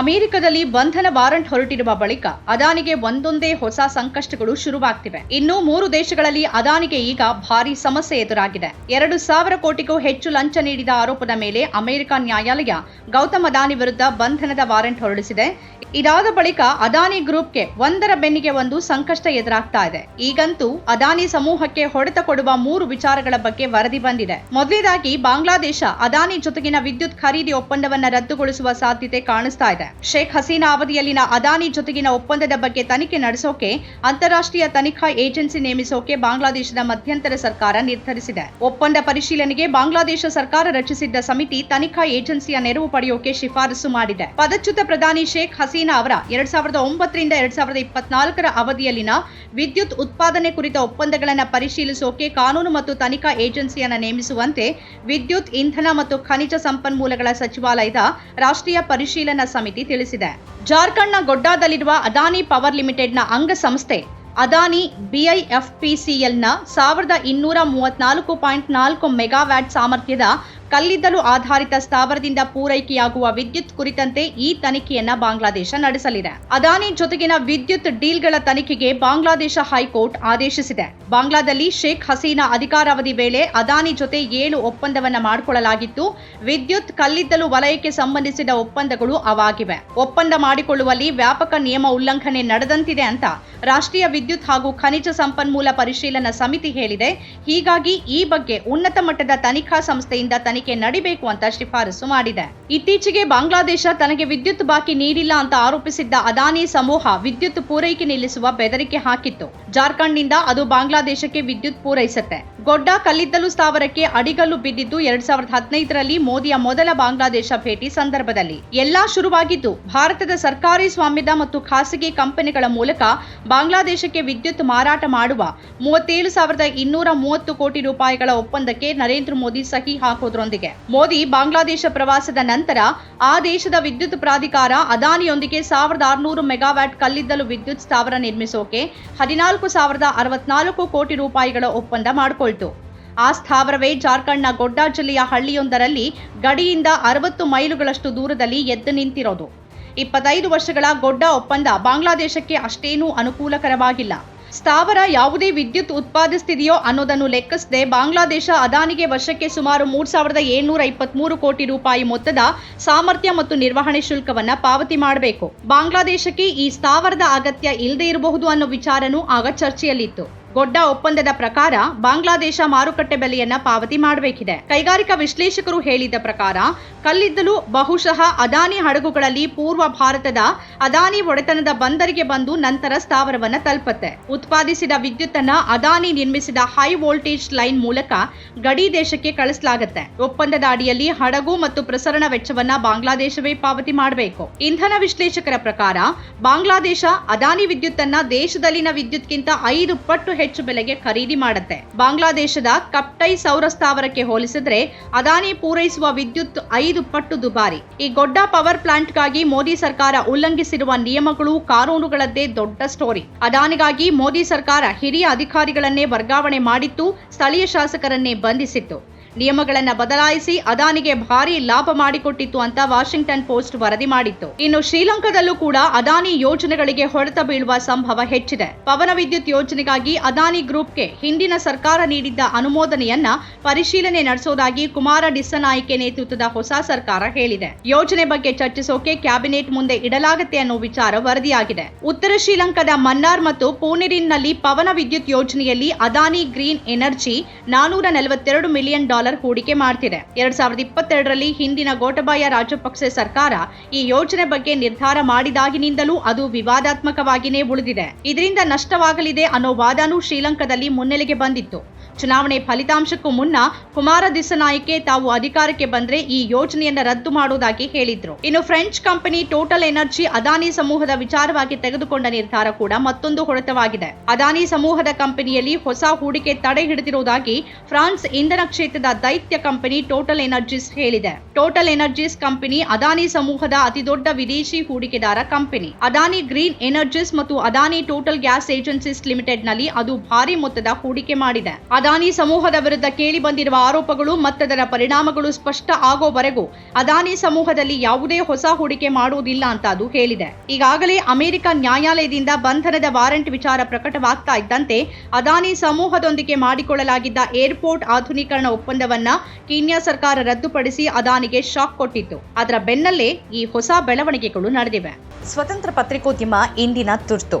ಅಮೆರಿಕದಲ್ಲಿ ಬಂಧನ ವಾರಂಟ್ ಹೊರಟಿರುವ ಬಳಿಕ ಅದಾನಿಗೆ ಒಂದೊಂದೇ ಹೊಸ ಸಂಕಷ್ಟಗಳು ಶುರುವಾಗ್ತಿವೆ. ಇನ್ನು ಮೂರು ದೇಶಗಳಲ್ಲಿ ಅದಾನಿಗೆ ಈಗ ಭಾರಿ ಸಮಸ್ಯೆ ಎದುರಾಗಿದೆ. ಎರಡು ಸಾವಿರ ಕೋಟಿಗೂ ಹೆಚ್ಚು ಲಂಚ ನೀಡಿದ ಆರೋಪದ ಮೇಲೆ ಅಮೆರಿಕ ನ್ಯಾಯಾಲಯ ಗೌತಮ್ ಅದಾನಿ ವಿರುದ್ಧ ಬಂಧನದ ವಾರಂಟ್ ಹೊರಡಿಸಿದೆ. ಇದಾದ ಬಳಿಕ ಅದಾನಿ ಗ್ರೂಪ್ಗೆ ಒಂದರ ಬೆನ್ನಿಗೆ ಒಂದು ಸಂಕಷ್ಟ ಎದುರಾಗ್ತಾ ಇದೆ. ಈಗಂತೂ ಅದಾನಿ ಸಮೂಹಕ್ಕೆ ಹೊಡೆತ ಕೊಡುವ ಮೂರು ವಿಚಾರಗಳ ಬಗ್ಗೆ ವರದಿ ಬಂದಿದೆ. ಮೊದಲೇದಾಗಿ ಬಾಂಗ್ಲಾದೇಶ ಅದಾನಿ ಜೊತೆಗಿನ ವಿದ್ಯುತ್ ಖರೀದಿ ಒಪ್ಪಂದವನ್ನು ರದ್ದುಗೊಳಿಸುವ ಸಾಧ್ಯತೆ ಕಾಣಿಸ್ತಾ ಇದೆ. ಶೇಖ್ ಹಸೀನಾ ಅವಧಿಯಲ್ಲಿನ ಅದಾನಿ ಜೊತೆಗಿನ ಒಪ್ಪಂದದ ಬಗ್ಗೆ ತನಿಖೆ ನಡೆಸೋಕೆ, ಅಂತಾರಾಷ್ಟ್ರೀಯ ತನಿಖಾ ಏಜೆನ್ಸಿ ನೇಮಿಸೋಕೆ ಬಾಂಗ್ಲಾದೇಶದ ಮಧ್ಯಂತರ ಸರ್ಕಾರ ನಿರ್ಧರಿಸಿದೆ. ಒಪ್ಪಂದ ಪರಿಶೀಲನೆಗೆ ಬಾಂಗ್ಲಾದೇಶ ಸರ್ಕಾರ ರಚಿಸಿದ್ದ ಸಮಿತಿ ತನಿಖಾ ಏಜೆನ್ಸಿಯ ನೆರವು ಪಡೆಯೋಕೆ ಶಿಫಾರಸು ಮಾಡಿದೆ. ಪದಚ್ಯುತ ಪ್ರಧಾನಿ ಶೇಖ್ ಹಸೀನಾ ಅವರ ಎರಡ್ ಸಾವಿರದ ಒಂಬತ್ತರಿಂದ ಎರಡ್ ಸಾವಿರದ ಇಪ್ಪತ್ನಾಲ್ಕರ ಅವಧಿಯಲ್ಲಿನ ವಿದ್ಯುತ್ ಉತ್ಪಾದನೆ ಕುರಿತ ಒಪ್ಪಂದಗಳನ್ನು ಪರಿಶೀಲಿಸೋಕೆ ಕಾನೂನು ಮತ್ತು ತನಿಖಾ ಏಜೆನ್ಸಿಯನ್ನು ನೇಮಿಸುವಂತೆ ವಿದ್ಯುತ್ ಇಂಧನ ಮತ್ತು ಖನಿಜ ಸಂಪನ್ಮೂಲಗಳ ಸಚಿವಾಲಯದ ರಾಷ್ಟ್ರೀಯ ಪರಿಶೀಲನಾ ಸಮಿತಿ ತಿಳಿಸಿದೆ. ಜಾರ್ಖಂಡ್ನ ಗೊಡ್ಡಾದಲ್ಲಿರುವ ಅದಾನಿ ಪವರ್ ಲಿಮಿಟೆಡ್ನ ಅಂಗಸಂಸ್ಥೆ, ಅದಾನಿ ಬಿಐಎಫ್ಪಿಸಿಎಲ್ನ ಸಾವಿರದ ಇನ್ನೂರ ಮೂವತ್ನಾಲ್ಕು ಪಾಯಿಂಟ್ ನಾಲ್ಕು ಮೆಗಾವ್ಯಾಟ್ ಸಾಮರ್ಥ್ಯದ ಕಲ್ಲಿದ್ದಲು ಆಧಾರಿತ ಸ್ಥಾವರದಿಂದ ಪೂರೈಕೆಯಾಗುವ ವಿದ್ಯುತ್ ಕುರಿತಂತೆ ಈ ತನಿಖೆಯನ್ನ ಬಾಂಗ್ಲಾದೇಶ ನಡೆಸಲಿದೆ. ಅದಾನಿ ಜೊತೆಗಿನ ವಿದ್ಯುತ್ ಡೀಲ್ಗಳ ತನಿಖೆಗೆ ಬಾಂಗ್ಲಾದೇಶ ಹೈಕೋರ್ಟ್ ಆದೇಶಿಸಿದೆ. ಬಾಂಗ್ಲಾದಲ್ಲಿ ಶೇಖ್ ಹಸೀನಾ ಅಧಿಕಾರಾವಧಿ ವೇಳೆ ಅದಾನಿ ಜೊತೆ ಏಳು ಒಪ್ಪಂದವನ್ನ ಮಾಡಿಕೊಳ್ಳಲಾಗಿತ್ತು, ವಿದ್ಯುತ್ ಕಲ್ಲಿದ್ದಲು ವಲಯಕ್ಕೆ ಸಂಬಂಧಿಸಿದ ಒಪ್ಪಂದಗಳು ಅವಾಗಿವೆ. ಒಪ್ಪಂದ ಮಾಡಿಕೊಳ್ಳುವಲ್ಲಿ ವ್ಯಾಪಕ ನಿಯಮ ಉಲ್ಲಂಘನೆ ನಡೆದಂತಿದೆ ಅಂತ ರಾಷ್ಟ್ರೀಯ ವಿದ್ಯುತ್ ಹಾಗೂ ಖನಿಜ ಸಂಪನ್ಮೂಲ ಪರಿಶೀಲನಾ ಸಮಿತಿ ಹೇಳಿದೆ. ಹೀಗಾಗಿ ಈ ಬಗ್ಗೆ ಉನ್ನತ ಮಟ್ಟದ ತನಿಖಾ ಸಂಸ್ಥೆಯಿಂದ ತನಿಖೆ ನಡಿಬೇಕು ಅಂತ ಶಿಫಾರಸು ಮಾಡಿದೆ. ಇತ್ತೀಚೆಗೆ ಬಾಂಗ್ಲಾದೇಶ ತನಗೆ ವಿದ್ಯುತ್ ಬಾಕಿ ನೀಡಿಲ್ಲ ಅಂತ ಆರೋಪಿಸಿದ್ದ ಅದಾನಿ ಸಮೂಹ ವಿದ್ಯುತ್ ಪೂರೈಕೆ ನಿಲ್ಲಿಸುವ ಬೆದರಿಕೆ ಹಾಕಿತ್ತು. ಜಾರ್ಖಂಡ್ನಿಂದ ಅದು ಬಾಂಗ್ಲಾದೇಶಕ್ಕೆ ವಿದ್ಯುತ್ ಪೂರೈಸುತ್ತೆ. ಗೊಡ್ಡ ಕಲ್ಲಿದ್ದಲು ಸ್ಥಾವರಕ್ಕೆ ಅಡಿಗಲ್ಲು ಬಿದ್ದಿದ್ದು ಎರಡ್ ಸಾವಿರದ ಹದಿನೈದರಲ್ಲಿ ಮೋದಿಯ ಮೊದಲ ಬಾಂಗ್ಲಾದೇಶ ಭೇಟಿ ಸಂದರ್ಭದಲ್ಲಿ. ಎಲ್ಲಾ ಶುರುವಾಗಿದ್ದು, ಭಾರತದ ಸರ್ಕಾರಿ ಸ್ವಾಮ್ಯದ ಮತ್ತು ಖಾಸಗಿ ಕಂಪನಿಗಳ ಮೂಲಕ ಬಾಂಗ್ಲಾದೇಶಕ್ಕೆ ವಿದ್ಯುತ್ ಮಾರಾಟ ಮಾಡುವ ಮೂವತ್ತೇಳು ಸಾವಿರದ ಇನ್ನೂರ ಮೂವತ್ತು ಕೋಟಿ ರೂಪಾಯಿಗಳ ಒಪ್ಪಂದಕ್ಕೆ ನರೇಂದ್ರ ಮೋದಿ ಸಹಿ ಹಾಕೋದ್ರೊಂದಿಗೆ. ಮೋದಿ ಬಾಂಗ್ಲಾದೇಶ ಪ್ರವಾಸದ ನಂತರ ಆ ದೇಶದ ವಿದ್ಯುತ್ ಪ್ರಾಧಿಕಾರ ಅದಾನಿಯೊಂದಿಗೆ ಸಾವಿರದ ಆರುನೂರು ಮೆಗಾವ್ಯಾಟ್ ಕಲ್ಲಿದ್ದಲು ವಿದ್ಯುತ್ ಸ್ಥಾವರ ನಿರ್ಮಿಸೋಕೆ ಹದಿನಾಲ್ಕು ಸಾವಿರದ ಅರವತ್ನಾಲ್ಕು ಕೋಟಿ ರೂಪಾಯಿಗಳ ಒಪ್ಪಂದ ಆ ಸ್ಥಾವರವೇ ಜಾರ್ಖಂಡ್ನ ಗೊಡ್ಡಾ ಜಿಲ್ಲೆಯ ಹಳ್ಳಿಯೊಂದರಲ್ಲಿ ಗಡಿಯಿಂದ ಅರವತ್ತು ಮೈಲುಗಳಷ್ಟು ದೂರದಲ್ಲಿ ಎದ್ದು ನಿಂತಿರೋದು. ಇಪ್ಪತ್ತೈದು ವರ್ಷಗಳ ಗೊಡ್ಡ ಒಪ್ಪಂದ ಬಾಂಗ್ಲಾದೇಶಕ್ಕೆ ಅಷ್ಟೇನೂ ಅನುಕೂಲಕರವಾಗಿಲ್ಲ. ಸ್ಥಾವರ ಯಾವುದೇ ವಿದ್ಯುತ್ ಉತ್ಪಾದಿಸ್ತಿದೆಯೋ ಅನ್ನೋದನ್ನು ಲೆಕ್ಕಿಸದೆ ಬಾಂಗ್ಲಾದೇಶ ಅದಾನಿಗೆ ವರ್ಷಕ್ಕೆ ಸುಮಾರು ಮೂರು ಸಾವಿರದ ಏಳ್ನೂರ ಇಪ್ಪತ್ಮೂರು ಕೋಟಿ ರೂಪಾಯಿ ಮೊತ್ತದ ಸಾಮರ್ಥ್ಯ ಮತ್ತು ನಿರ್ವಹಣೆ ಶುಲ್ಕವನ್ನ ಪಾವತಿ ಮಾಡಬೇಕು. ಬಾಂಗ್ಲಾದೇಶಕ್ಕೆ ಈ ಸ್ಥಾವರದ ಅಗತ್ಯ ಇಲ್ಲದೇ ಇರಬಹುದು ಅನ್ನೋ ವಿಚಾರನೂ ಆಗ ಚರ್ಚೆಯಲ್ಲಿತ್ತು. ಗೊಡ್ಡ ಒಪ್ಪಂದದ ಪ್ರಕಾರ ಬಾಂಗ್ಲಾದೇಶ ಮಾರುಕಟ್ಟೆ ಬೆಲೆಯನ್ನ ಪಾವತಿ ಮಾಡಬೇಕಿದೆ. ಕೈಗಾರಿಕಾ ವಿಶ್ಲೇಷಕರು ಹೇಳಿದ ಪ್ರಕಾರ, ಕಲ್ಲಿದ್ದಲು ಬಹುಶಃ ಅದಾನಿ ಹಡಗುಗಳಲ್ಲಿ ಪೂರ್ವ ಭಾರತದ ಅದಾನಿ ಒಡೆತನದ ಬಂದರಿಗೆ ಬಂದು ನಂತರ ಸ್ಥಾವರವನ್ನ ತಲುಪತ್ತೆ. ಉತ್ಪಾದಿಸಿದ ವಿದ್ಯುತ್ತನ್ನ ಅದಾನಿ ನಿರ್ಮಿಸಿದ ಹೈ ವೋಲ್ಟೇಜ್ ಲೈನ್ ಮೂಲಕ ಗಡಿ ದೇಶಕ್ಕೆ ಕಳಿಸಲಾಗುತ್ತೆ. ಒಪ್ಪಂದದ ಅಡಿಯಲ್ಲಿ ಹಡಗು ಮತ್ತು ಪ್ರಸರಣ ವೆಚ್ಚವನ್ನ ಬಾಂಗ್ಲಾದೇಶವೇ ಪಾವತಿ ಮಾಡಬೇಕು. ಇಂಧನ ವಿಶ್ಲೇಷಕರ ಪ್ರಕಾರ, ಬಾಂಗ್ಲಾದೇಶ ಅದಾನಿ ವಿದ್ಯುತ್ತನ್ನ ದೇಶದಲ್ಲಿನ ವಿದ್ಯುತ್ಗಿಂತ ಐದು ಪಟ್ಟು ಹೆಚ್ಚು ಬೆಲೆಗೆ ಖರೀದಿ ಮಾಡುತ್ತೆ. ಬಾಂಗ್ಲಾದೇಶದ ಕಪ್ಟೈ ಸೌರ ಸ್ಥಾವರಕ್ಕೆ ಹೋಲಿಸಿದ್ರೆ ಅದಾನಿ ಪೂರೈಸುವ ವಿದ್ಯುತ್ ಐದು ಪಟ್ಟು ದುಬಾರಿ. ಈ ಗೊಡ್ಡ ಪವರ್ ಪ್ಲಾಂಟ್ಗಾಗಿ ಮೋದಿ ಸರ್ಕಾರ ಉಲ್ಲಂಘಿಸಿರುವ ನಿಯಮಗಳು ಕಾನೂನುಗಳದ್ದೇ ದೊಡ್ಡ ಸ್ಟೋರಿ. ಅದಾನಿಗಾಗಿ ಮೋದಿ ಸರ್ಕಾರ ಹಿರಿಯ ಅಧಿಕಾರಿಗಳನ್ನೇ ವರ್ಗಾವಣೆ ಮಾಡಿತ್ತು, ಸ್ಥಳೀಯ ಶಾಸಕರನ್ನೇ ಬಂಧಿಸಿತ್ತು. ನಿಯಮಗಳನ್ನ ಬದಲಾಯಿಸಿ ಅದಾನಿಗೆ ಭಾರಿ ಲಾಭ ಮಾಡಿಕೊಟ್ಟಿತ್ತು ಅಂತ ವಾಷಿಂಗ್ಟನ್ ಪೋಸ್ಟ್ ವರದಿ ಮಾಡಿತ್ತು. ಇನ್ನು ಶ್ರೀಲಂಕಾದಲ್ಲೂ ಕೂಡ ಅದಾನಿ ಯೋಜನೆಗಳಿಗೆ ಹೊಡೆತ ಬೀಳುವ ಸಂಭವ ಹೆಚ್ಚಿದೆ. ಪವನ ವಿದ್ಯುತ್ ಯೋಜನೆಗಾಗಿ ಅದಾನಿ ಗ್ರೂಪ್ಗೆ ಹಿಂದಿನ ಸರ್ಕಾರ ನೀಡಿದ್ದ ಅನುಮೋದನೆಯನ್ನ ಪರಿಶೀಲನೆ ನಡೆಸೋದಾಗಿ ಕುಮಾರ ಡಿಸ್ಸನಾಯ್ಕೆ ನೇತೃತ್ವದ ಹೊಸ ಸರ್ಕಾರ ಹೇಳಿದೆ. ಯೋಜನೆ ಬಗ್ಗೆ ಚರ್ಚಿಸೋಕೆ ಕ್ಯಾಬಿನೆಟ್ ಮುಂದೆ ಇಡಲಾಗುತ್ತೆ ಅನ್ನೋ ವಿಚಾರ ವರದಿಯಾಗಿದೆ. ಉತ್ತರ ಶ್ರೀಲಂಕಾದ ಮನ್ನಾರ್ ಮತ್ತು ಪೂನೆರಿನ್ನಲ್ಲಿ ಪವನ ವಿದ್ಯುತ್ ಯೋಜನೆಯಲ್ಲಿ ಅದಾನಿ ಗ್ರೀನ್ ಎನರ್ಜಿ ನಾನೂರ ನಲವತ್ತೆರಡು ಮಿಲಿಯನ್ ಡಾಲರ್ ಹೂಡಿಕೆ ಮಾಡ್ತಿದೆ. ಎರಡ್ ಸಾವಿರದ ಇಪ್ಪತ್ತೆರಡರಲ್ಲಿ ಹಿಂದಿನ ಗೋಟಬಾಯ ರಾಜಪಕ್ಸೆ ಸರ್ಕಾರ ಈ ಯೋಜನೆ ಬಗ್ಗೆ ನಿರ್ಧಾರ ಮಾಡಿದಾಗಿನಿಂದಲೂ ಅದು ವಿವಾದಾತ್ಮಕವಾಗಿಯೇ ಉಳಿದಿದೆ. ಇದರಿಂದ ನಷ್ಟವಾಗಲಿದೆ ಅನ್ನೋ ವಾದನೂ ಶ್ರೀಲಂಕಾದಲ್ಲಿ ಮುನ್ನೆಲೆಗೆ ಬಂದಿತ್ತು. ಚುನಾವಣೆ ಫಲಿತಾಂಶಕ್ಕೂ ಮುನ್ನ ಕುಮಾರ ದಿಸನಾಯ್ಕೆ ತಾವು ಅಧಿಕಾರಕ್ಕೆ ಬಂದ್ರೆ ಈ ಯೋಜನೆಯನ್ನ ರದ್ದು ಮಾಡುವುದಾಗಿ ಹೇಳಿದ್ರು. ಇನ್ನು French company Total Energy Adani ಸಮೂಹದ ವಿಚಾರವಾಗಿ ತೆಗೆದುಕೊಂಡ ನಿರ್ಧಾರ ಕೂಡ ಮತ್ತೊಂದು ಹೊಡೆತವಾಗಿದೆ ಅದಾನಿ ಸಮೂಹದ ಕಂಪನಿಯಲ್ಲಿ ಹೊಸ ಹೂಡಿಕೆ ತಡೆ ಹಿಡಿದಿರುವುದಾಗಿ ಫ್ರಾನ್ಸ್ ಇಂಧನ ಕ್ಷೇತ್ರದ ದೈತ್ಯ ಕಂಪನಿ ಟೋಟಲ್ ಎನರ್ಜೀಸ್ ಹೇಳಿದೆ. ಟೋಟಲ್ ಎನರ್ಜೀಸ್ ಕಂಪನಿ ಅದಾನಿ ಸಮೂಹದ ಅತಿದೊಡ್ಡ ವಿದೇಶಿ ಹೂಡಿಕೆದಾರ ಕಂಪನಿ. ಅದಾನಿ ಗ್ರೀನ್ ಎನರ್ಜೀಸ್ ಮತ್ತು ಅದಾನಿ ಟೋಟಲ್ ಗ್ಯಾಸ್ ಏಜೆನ್ಸೀಸ್ ಲಿಮಿಟೆಡ್ನಲ್ಲಿ ಅದು ಭಾರಿ ಮೊತ್ತದ ಹೂಡಿಕೆ ಮಾಡಿದೆ. ಅದಾನಿ ಸಮೂಹದ ವಿರುದ್ಧ ಕೇಳಿಬಂದಿರುವ ಆರೋಪಗಳು ಮತ್ತದರ ಪರಿಣಾಮಗಳು ಸ್ಪಷ್ಟ ಆಗೋವರೆಗೂ ಅದಾನಿ ಸಮೂಹದಲ್ಲಿ ಯಾವುದೇ ಹೊಸ ಹೂಡಿಕೆ ಮಾಡುವುದಿಲ್ಲ ಅಂತ ಅದು ಹೇಳಿದೆ. ಈಗಾಗಲೇ ಅಮೆರಿಕ ನ್ಯಾಯಾಲಯದಿಂದ ಬಂಧನದ ವಾರೆಂಟ್ ವಿಚಾರ ಪ್ರಕಟವಾಗ್ತಾ ಇದ್ದಂತೆ ಅದಾನಿ ಸಮೂಹದೊಂದಿಗೆ ಮಾಡಿಕೊಳ್ಳಲಾಗಿದ್ದ ಏರ್ಪೋರ್ಟ್ ಆಧುನೀಕರಣ ಒಪ್ಪಂದವನ್ನ ಕೀನ್ಯಾ ಸರ್ಕಾರ ರದ್ದುಪಡಿಸಿ ಅದಾನಿಗೆ ಶಾಕ್ ಕೊಟ್ಟಿತ್ತು. ಅದರ ಬೆನ್ನಲ್ಲೇ ಈ ಹೊಸ ಬೆಳವಣಿಗೆಗಳು ನಡೆದಿವೆ. ಸ್ವತಂತ್ರ ಪತ್ರಿಕೋದ್ಯಮ ಇಂದಿನ ತುರ್ತು.